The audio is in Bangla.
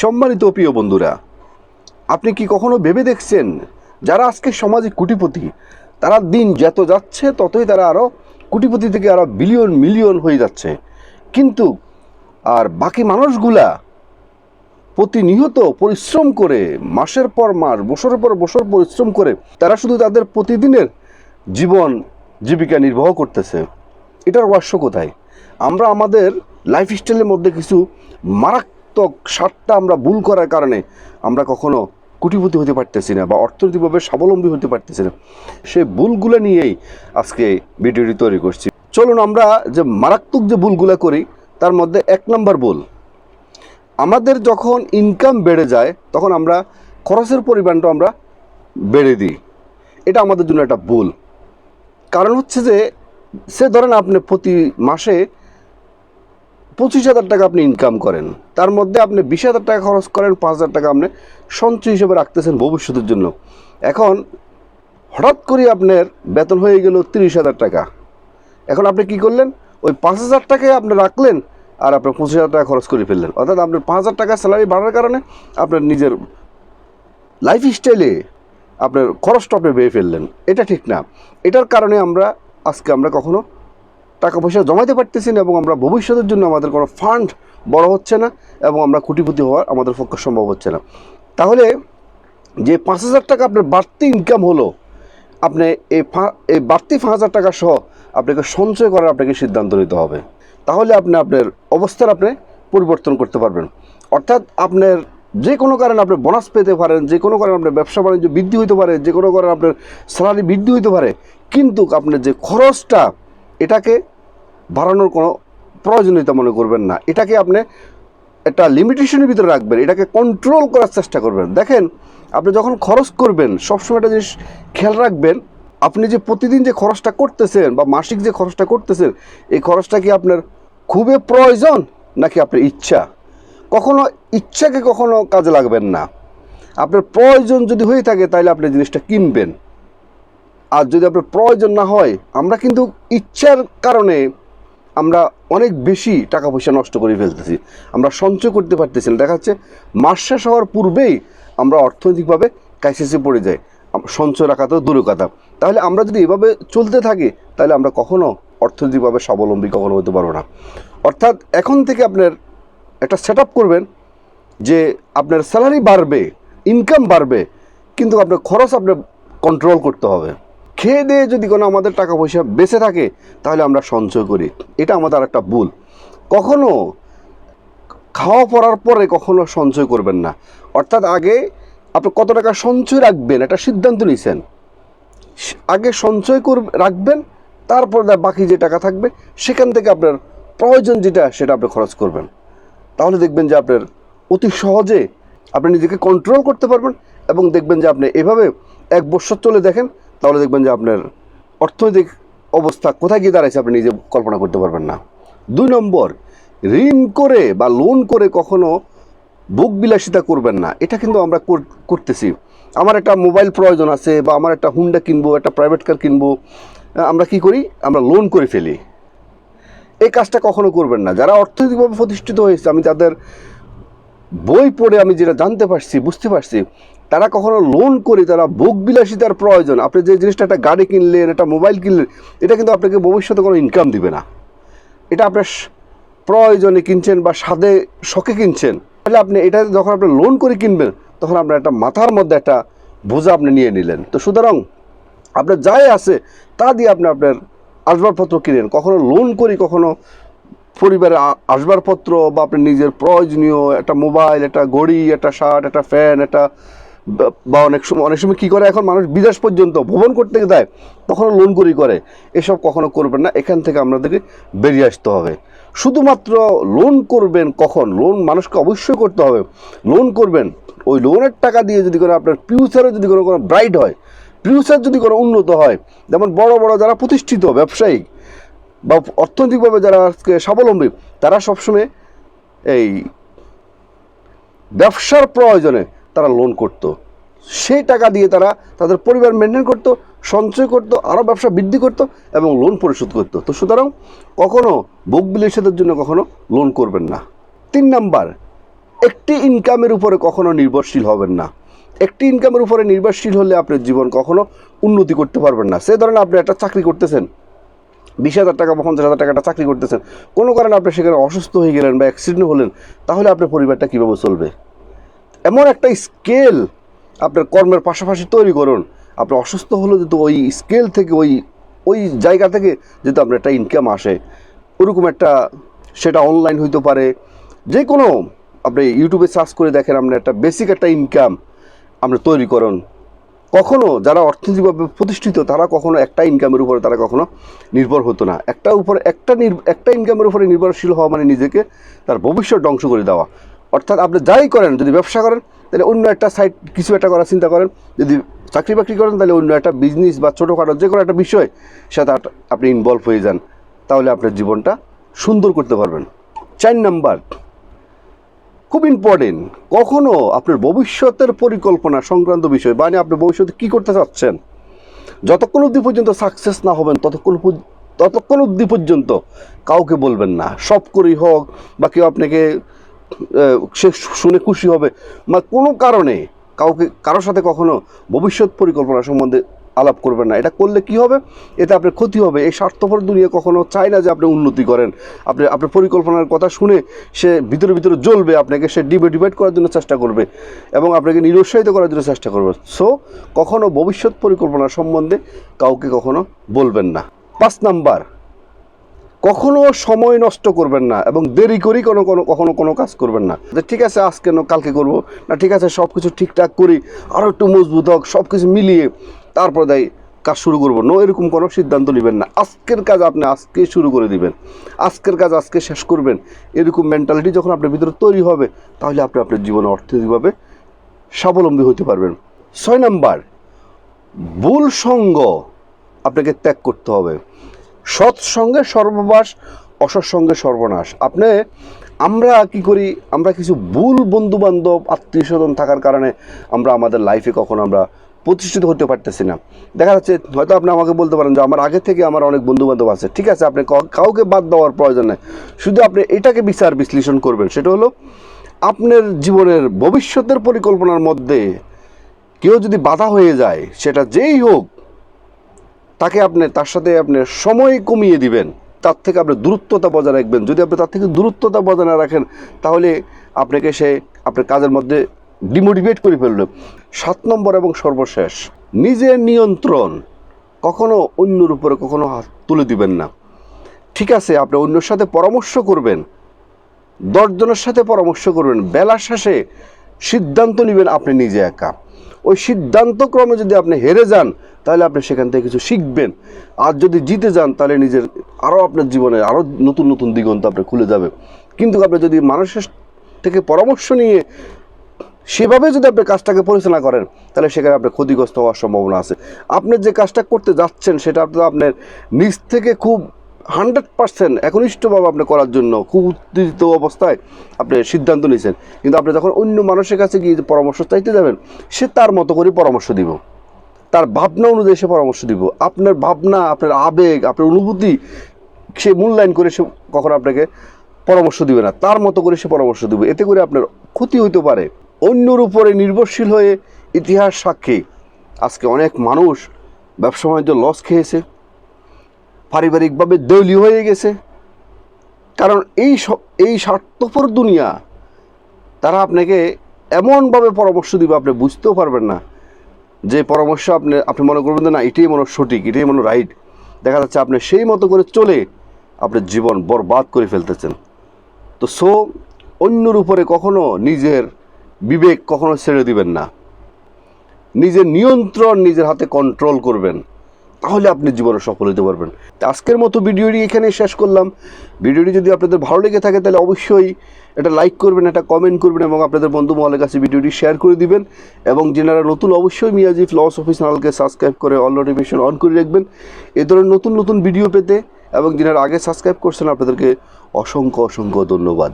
সম্মানিত প্রিয় বন্ধুরা, আপনি কি কখনো ভেবে দেখছেন যারা আজকে সমাজে কুটিপতি, তারা দিন যত যাচ্ছে ততই তারা আরও কুটিপতি থেকে আরও বিলিয়ন মিলিয়ন হয়ে যাচ্ছে। কিন্তু আর বাকি মানুষগুলা প্রতিনিয়ত পরিশ্রম করে, মাসের পর মাস, বছরের পর বছর পরিশ্রম করে, তারা শুধু তাদের প্রতিদিনের জীবন জীবিকা নির্বাহ করতেছে। এটার রহস্য কোথায়? আমরা আমাদের লাইফস্টাইলের মধ্যে কিছু মারাত্মক স্বার্থটা আমরা ভুল করার কারণে আমরা কখনো কুটিপতি হতে পারতেছি না বা অর্থনৈতিকভাবে স্বাবলম্বী হতে পারতেছি না। সেই ভুলগুলো নিয়েই আজকে ভিডিওটি তৈরি করছি। চলুন আমরা যে মারাত্মক যে ভুলগুলো করি, তার মধ্যে এক নম্বর ভুল। আমাদের যখন ইনকাম বেড়ে যায়, তখন আমরা খরচের পরিমাণটা আমরা বেড়ে দিই। এটা আমাদের জন্য একটা ভুল। কারণ হচ্ছে যে, সে ধরেন আপনি প্রতি মাসে পঁচিশ হাজার টাকা আপনি ইনকাম করেন। তার মধ্যে আপনি বিশ হাজার টাকা খরচ করেন, পাঁচ হাজার টাকা আপনি সঞ্চয় হিসেবে রাখতেছেন ভবিষ্যতের জন্য। এখন হঠাৎ করে আপনার বেতন হয়ে গেল তিরিশ হাজার টাকা। এখন আপনি কি করলেন? ওই পাঁচ হাজার টাকায় আপনি রাখলেন আর আপনার পঁচিশ হাজার টাকা খরচ করে ফেললেন। অর্থাৎ আপনার পাঁচ হাজার টাকা স্যালারি বাড়ার কারণে আপনার নিজের লাইফ স্টাইলে আপনার খরচটা আপনি বেয়ে ফেললেন। এটা ঠিক না। এটার কারণে আমরা, আজকে আমরা কখনো টাকা পয়সা জমাইতে পারতেছি না এবং আমরা ভবিষ্যতের জন্য আমাদের কোনো ফান্ড বড় হচ্ছে না এবং আমরা কোটিপতি হওয়ার আমাদের পক্ষে সম্ভব হচ্ছে না। তাহলে যে পাঁচ হাজার টাকা আপনার বাড়তি ইনকাম হলো, আপনি এই এই বাড়তি পাঁচ হাজার টাকা সহ আপনাকে সঞ্চয় করার আপনাকে সিদ্ধান্ত নিতে হবে। তাহলে আপনি, আপনার অবস্থার আপনি পরিবর্তন করতে পারবেন। অর্থাৎ আপনার যে কোনো কারণে আপনি বোনাস পেতে পারেন, যে কোনো কারণে আপনার ব্যবসা বাণিজ্য বৃদ্ধি হতে পারে, যে কোনো কারণে আপনার স্যালারি বৃদ্ধি হতে পারে, কিন্তু আপনার যে খরচটা এটাকে বাড়ানোর কোনো প্রয়োজনীয়তা মনে করবেন না। এটাকে আপনি একটা লিমিটেশনের ভিতরে রাখবেন। এটাকে কন্ট্রোল করার চেষ্টা করবেন। দেখেন, আপনি যখন খরচ করবেন, সবসময় একটা জিনিস খেয়াল রাখবেন, আপনি যে প্রতিদিন যে খরচটা করতেছেন বা মাসিক যে খরচটা করতেছেন, এই খরচটা কি আপনার খুবই প্রয়োজন নাকি আপনার ইচ্ছা? কখনো ইচ্ছাকে কখনো কাজে লাগবেন না। আপনার প্রয়োজন যদি হয়ে থাকে, তাহলে আপনি জিনিসটা কিনবেন। আর যদি আপনার প্রয়োজন না হয়, আমরা কিন্তু ইচ্ছার কারণে আমরা অনেক বেশি টাকা পয়সা নষ্ট করে ফেলতেছি। আমরা সঞ্চয় করতে পারতেছি না। দেখা যাচ্ছে মাস শেষ হওয়ার পূর্বেই আমরা অর্থনৈতিকভাবে ক্রাইসিসে পড়ে যাই। সঞ্চয় রাখা তো দূরের কথা। তাহলে আমরা যদি এভাবে চলতে থাকি, তাহলে আমরা কখনো অর্থনৈতিকভাবে স্বাবলম্বী কখনো হতে পারব না। অর্থাৎ এখন থেকে আপনার একটা সেট করবেন যে আপনার স্যালারি বাড়বে ইনকাম বাড়বে, কিন্তু আপনার খরচ আপনার কন্ট্রোল করতে হবে। খেয়ে দিয়ে যদি কোনো আমাদের টাকা পয়সা বেঁচে থাকে, তাহলে আমরা সঞ্চয় করি। এটা আমাদের একটা ভুল। কখনো খাওয়া পড়ার পরে কখনো সঞ্চয় করবেন না। অর্থাৎ আগে আপনি কত টাকা সঞ্চয় রাখবেন একটা সিদ্ধান্ত নিয়েছেন আগে সঞ্চয় কর, রাখবেন, তারপর বাকি যে টাকা থাকবে, সেখান থেকে আপনার প্রয়োজন যেটা, সেটা আপনি খরচ করবেন। তাহলে দেখবেন যে আপনার অতি সহজে আপনি নিজেকে কন্ট্রোল করতে পারবেন এবং দেখবেন যে আপনি এভাবে এক বছর চলে দেখেন তাহলে দেখবেন যে আপনার অর্থনৈতিক অবস্থা কোথায় গিয়ে দাঁড়াইছে আপনি নিজে কল্পনা করতে পারবেন না। দুই নম্বর, ঋণ করে বা লোন করে কখনো বুক বিলাসিতা করবেন না। এটা কিন্তু আমরা কর- করতেছি। আমার একটা মোবাইল প্রয়োজন আছে বা আমার একটা হুন্ডা কিনবো, একটা প্রাইভেট কার কিনবো আমরা কি করি? আমরা লোন করে ফেলি। এই কাজটা কখনো করবেন না। যারা অর্থনৈতিকভাবে প্রতিষ্ঠিত হয়েছে, আমি তাদের বই পড়ে আমি যেটা জানতে পারছি, বুঝতে পারছি তারা কখনো লোন করে তারা ভোগ বিলাসিতার প্রয়োজন। আপনি যে জিনিসটা একটা গাড়ি কিনলেন, একটা মোবাইল কিনলেন, এটা কিন্তু আপনাকে ভবিষ্যতে কোনো ইনকাম দিবে না। এটা আপনার প্রয়োজনে কিনছেন বা স্বাদে শখে কিনছেন। তাহলে আপনি এটা যখন আপনি লোন করে কিনবেন, তখন আপনার একটা মাথার মধ্যে একটা বোঝা আপনি নিয়ে নিলেন। তো সুতরাং আপনার যাই আছে, তা দিয়ে আপনি আপনার আসবাবপত্র কিনেন। কখনো লোন করি, কখনো পরিবারের আসবাবপত্র বা আপনি নিজের প্রয়োজনীয় একটা মোবাইল একটা ঘড়ি, একটা শার্ট একটা ফ্যান একটা বা- অনেক সময় অনেক সময় কী করে এখন মানুষ বিদেশ পর্যন্ত ভ্রমণ করতে দেয় তখনও লোন করি করে। এসব কখনো করবেন না, এখান থেকে আপনাদেরকে বেরিয়ে আসতে হবে। শুধুমাত্র লোন করবেন কখন? লোন মানুষকে অবশ্যই করতে হবে। লোন করবেন, ওই লোনের টাকা দিয়ে যদি কোনো আপনার ফিউচারে যদি কোনো কোনো ব্রাইট হয় ফিউচার যদি কোনো উন্নত হয়, যেমন বড় বড় যারা প্রতিষ্ঠিত ব্যবসায়িক বা অর্থনৈতিকভাবে যারা আজকে স্বাবলম্বী, তারা সবসময় এই ব্যবসার প্রয়োজনে তারা লোন করত। সেই টাকা দিয়ে তারা তাদের পরিবার মেনটেন করতো, সঞ্চয় করতো আরও ব্যবসা বৃদ্ধি করতো এবং লোন পরিশোধ করতো। তো সুতরাং কখনও বুক বিলাসিতার জন্য কখনও লোন করবেন না। তিন নাম্বার, একটি ইনকামের উপরে কখনো নির্ভরশীল হবেন না। একটি ইনকামের উপরে নির্ভরশীল হলে আপনার জীবন কখনো উন্নতি করতে পারবেন না। সে ধরেন আপনি একটা চাকরি করতেছেন, বিশ হাজার টাকা বা পঞ্চাশ হাজার টাকা একটা চাকরি করতেছেন, কোনো কারণে আপনি সেখানে অসুস্থ হয়ে গেলেন বা অ্যাক্সিডেন্ট হলেন, তাহলে আপনার পরিবারটা কীভাবে চলবে? এমন একটা স্কেল আপনার কর্মের পাশাপাশি তৈরি করুন। আপনি অসুস্থ হলে যেহেতু ওই স্কেল থেকে, ওই ওই জায়গা থেকে যেহেতু আপনার একটা ইনকাম আসে, ওরকম একটা সেটা অনলাইন হইতে পারে। যে কোনো আপনি ইউটিউবে সার্চ করে দেখেন আপনার একটা বেসিক একটা ইনকাম আপনি তৈরি করুন। কখনো যারা অর্থনৈতিকভাবে প্রতিষ্ঠিত, তারা কখনো একটা ইনকামের উপরে, তারা কখনো নির্ভর হতো না। একটা উপরে, একটা একটা ইনকামের উপরে নির্ভরশীল হওয়া মানে নিজেকে তার ভবিষ্যৎ ধ্বংস করে দেওয়া। অর্থাৎ আপনি যাই করেন, যদি ব্যবসা করেন, তাহলে অন্য একটা সাইড কিছু একটা করার চিন্তা করেন। যদি চাকরি বাকরি করেন, তাহলে অন্য একটা বিজনেস বা ছোটোখাটো যে কোনো একটা বিষয় আপ- আপনি ইনভলভ হয়ে যান। তাহলে আপনার জীবনটা সুন্দর করতে পারবেন। চার নাম্বার, খুব ইম্পর্টেন্ট কখনো আপনার ভবিষ্যতের পরিকল্পনা সংক্রান্ত বিষয় মানে আপনি ভবিষ্যতে কী করতে চাচ্ছেন, যতক্ষণ অবধি পর্যন্ত সাকসেস না হবেন, ততক্ষণ ততক্ষণ অবধি পর্যন্ত কাউকে বলবেন না। সব করেই হোক, বা কেউ আপনাকে সে শুনে খুশি হবে। বা কোনো কারণে কাউকে, কারোর সাথে কখনো ভবিষ্যৎ পরিকল্পনা সম্বন্ধে আলাপ করবেন না। এটা করলে কি হবে? এতে আপনার ক্ষতি হবে। এই স্বার্থপর দুনিয়া কখনো চায় না যে আপনি উন্নতি করেন। আপনি, আপনার পরিকল্পনার কথা শুনে সে ভিতরে ভিতরে জ্বলবে আপনাকে। সে ডিবেট করার জন্য চেষ্টা করবে এবং আপনাকে নিরুৎসাহিত করার জন্য চেষ্টা করবে। সো কখনো ভবিষ্যৎ পরিকল্পনা সম্বন্ধে কাউকে কখনো বলবেন না। পাঁচ নাম্বার কখনো সময় নষ্ট করবেন না এবং দেরি করি কোনো কোনো কখনো কোনো কাজ করবেন না। যে ঠিক আছে, আজকে কালকে করব। না, ঠিক আছে সব কিছু ঠিকঠাক করি আরও একটু মজবুত হোক সব কিছু মিলিয়ে তারপর দেয় কাজ শুরু করব। নো, এরকম কোনো সিদ্ধান্ত নেবেন না। আজকের কাজ আপনি আজকে শুরু করে দিবেন। আজকের কাজ আজকে শেষ করবেন। এরকম মেন্টালিটি যখন আপনার ভিতরে তৈরি হবে, তাহলে আপনি আপনার জীবনে অর্থনৈতিকভাবে স্বাবলম্বী হতে পারবেন। ছয় নাম্বার, ভুল সঙ্গ আপনাকে ত্যাগ করতে হবে। সৎসঙ্গে সর্ববাস অসৎসঙ্গে সর্বনাশ। আপনি, আমরা কি করি? আমরা কিছু ভুল বন্ধু বান্ধব আত্মীয় স্বজন থাকার কারণে আমরা আমাদের লাইফে কখনো আমরা প্রতিষ্ঠিত হতে পারতেছি না। দেখা যাচ্ছে, হয়তো আপনি আমাকে বলতে পারেন যে, আমার আগে থেকে আমার অনেক বন্ধু বান্ধব আছে। ঠিক আছে, আপনি কাউকে বাদ দেওয়ার প্রয়োজন নেই। শুধু আপনি এটাকে বিচার বিশ্লেষণ করবেন। সেটা হলো, আপনার জীবনের ভবিষ্যতের পরিকল্পনার মধ্যে কেউ যদি বাধা হয়ে যায়, সেটা যেই হোক তাকে আপনি, তার সাথে আপনি সময় কমিয়ে দিবেন। তার থেকে আপনি দূরত্বতা বজায় রাখবেন। যদি আপনি তার থেকে দূরত্বতা বজায় না রাখেন, তাহলে আপনাকে সে আপনার কাজের মধ্যে ডিমোটিভেট করে ফেলবে। সাত নম্বর এবং সর্বশেষ, নিজের নিয়ন্ত্রণ কখনো অন্যর উপরে কখনো হাত তুলে দিবেন না। ঠিক আছে, আপনি অন্যর সাথে পরামর্শ করবেন, দশজনের সাথে পরামর্শ করবেন, বেলা শেষে সিদ্ধান্ত নেবেন আপনি নিজে একা। ওই সিদ্ধান্ত ক্রমে যদি আপনি হেরে যান, তাহলে আপনি সেখান থেকে কিছু শিখবেন। আর যদি জিতে যান, তাহলে নিজের আরও আপনার জীবনে আরও নতুন নতুন দিগন্ত আপনার খুলে যাবে। কিন্তু আপনি যদি মানুষের থেকে পরামর্শ নিয়ে সেভাবে যদি আপনি কাজটাকে পরিচালনা করেন, তাহলে সেখানে আপনার ক্ষতিগ্রস্ত হওয়ার সম্ভাবনা আছে। আপনি যে কাজটা করতে যাচ্ছেন, সেটা আপনার নিজ থেকে খুব হান্ড্রেড পার্সেন্ট একনিষ্ঠভাবে আপনি করার জন্য খুব উত্তেজিত অবস্থায় আপনি সিদ্ধান্ত নিয়েছেন। কিন্তু আপনি যখন অন্য মানুষের কাছে গিয়ে পরামর্শ চাইতে যাবেন, সে তার মতো করে পরামর্শ দিব। তার ভাবনা অনুযায়ী সে পরামর্শ দিব। আপনার ভাবনা, আপনার আবেগ, আপনার অনুভূতি, সে মূল্যায়ন করে সে কখনো আপনাকে পরামর্শ দিবে না। তার মতো করে সে পরামর্শ দিবে। এতে করে আপনার ক্ষতি হইতে পারে। অন্যর উপরে নির্ভরশীল হয়ে ইতিহাস সাক্ষী। আজকে অনেক মানুষ ব্যবসা বাণিজ্য লস খেয়েছে। পারিবারিকভাবে দলীয় হয়ে গেছে। কারণ এই এই স্বার্থপর দুনিয়া, তারা আপনাকে এমনভাবে পরামর্শ দিবে, আপনি বুঝতেও পারবেন না যে পরামর্শ আপনি আপনি মনে করবেন না, এটাই মনে সঠিক, এটাই মনে রাইট দেখা যাচ্ছে আপনি সেই মতো করে চলে আপনার জীবন বরবাদ করে ফেলতেছেন। তো সো অন্যর উপরে কখনো নিজের বিবেক কখনো ছেড়ে দিবেন না। নিজের নিয়ন্ত্রণ নিজের হাতে কন্ট্রোল করবেন। তাহলে আপনি জীবনে সফল হতে পারবেন। আজকের মতো ভিডিওটি এখানে শেষ করলাম। ভিডিওটি যদি আপনাদের ভালো লেগে থাকে, তাহলে অবশ্যই এটা লাইক করবেন, এটা কমেন্ট করবেন এবং আপনাদের বন্ধু মহলের কাছে ভিডিওটি শেয়ার করে দিবেন এবং যারা নতুন অবশ্যই মিয়াজি ফ্লস অফিস চ্যানেলকে সাবস্ক্রাইব করে অল নোটিফিকেশন অন করে রাখবেন। এ ধরনের নতুন নতুন ভিডিও পেতে এবং যারা আগে সাবস্ক্রাইব করছেন, আপনাদেরকে অসংখ্য অসংখ্য ধন্যবাদ।